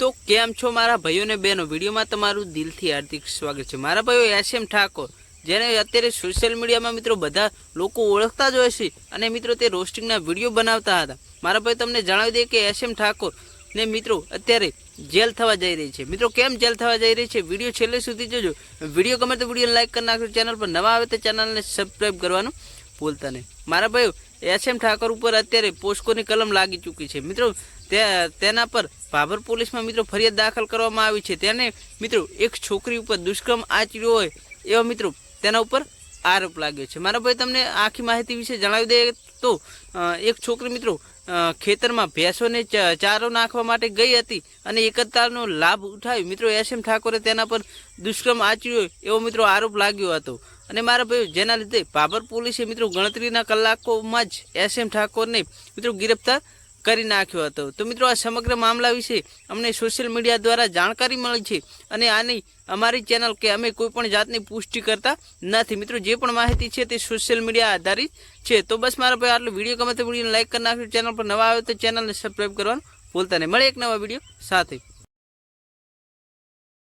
તો કેમ છો મારા ભાઈઓ ને બહેનો? વિડીયોમાં તમારું દિલથી હાર્દિક સ્વાગત છે. મારા ભાઈઓ એસ એમ ઠાકોર, જેને અત્યારે સોશિયલ મીડિયામાં મિત્રો બધા લોકો ઓળખતા જ હોય છે અને મિત્રો તે રોસ્ટિંગના વીડિયો બનાવતા હતા. મારા ભાઈ તમને જણાવી દે કે એસ એમ ઠાકોર ને મિત્રો અત્યારે જેલ થવા જઈ રહી છે. મિત્રો, કેમ જેલ થવા જઈ રહી છે? વીડિયો છેલ્લે સુધી જોજો. વીડિયો ગમે તો વીડિયો લાઇક કરી નાખજો. ચેનલ પર નવા આવે તો ચેનલને સબસ્ક્રાઈબ કરવાનું ભૂલતા નહીં. મારા ભાઈઓ, એસ એમ ઠાકોર ઉપર અત્યારે પોસ્કોની કલમ લાગી ચૂકી છે. મિત્રો તેના પર ભાભર પોલીસમાં મિત્રો ફરિયાદ દાખલ કરવામાં આવી છે. તેને, મિત્રો, એક છોકરી ઉપર દુષ્કર્મ આચર્યો હોય એવા મિત્રો તેના ઉપર આરોપ લાગ્યો છે. મારા ભાઈ તમને આખી માહિતી વિશે જણાવી દે તો એક છોકરી મિત્રો ખેતરમાં ભેંસોને ચારો નાખવા માટે ગઈ હતી અને એકતાનો લાભ ઉઠાવી મિત્રો એસ એમ ઠાકોરે તેના પર દુષ્કર્મ આચર્યો એવો મિત્રો આરોપ લાગ્યો હતો. અને મારા ભાઈ, જેના લીધે ભાભર પોલીસે મિત્રો ગણતરીના કલાકોમાં જ એસ એમ ઠાકોરને મિત્રો ગિરફ્તાર કરી નાખ્યો હતો. તો મિત્રો, આ સમગ્ર મામલા વિશે અમને સોશિયલ મીડિયા દ્વારા જાણકારી મળી છે અને આની અમારી ચેનલ કે અમે કોઈ પણ જાતની પુષ્ટિ કરતા નથી. મિત્રો, જે પણ માહિતી છે તે સોશિયલ મીડિયા આધારિત છે. તો બસ મારા ભાઈ, આટલો વીડિયો ગમે તો વિડીયોને લાઇક કરી નાખજો. ચેનલ પર નવા આવે તો ચેનલને સબસ્ક્રાઈબ કરવાનું ભૂલતા નહીં. મળે એક નવા વીડિયો સાથે.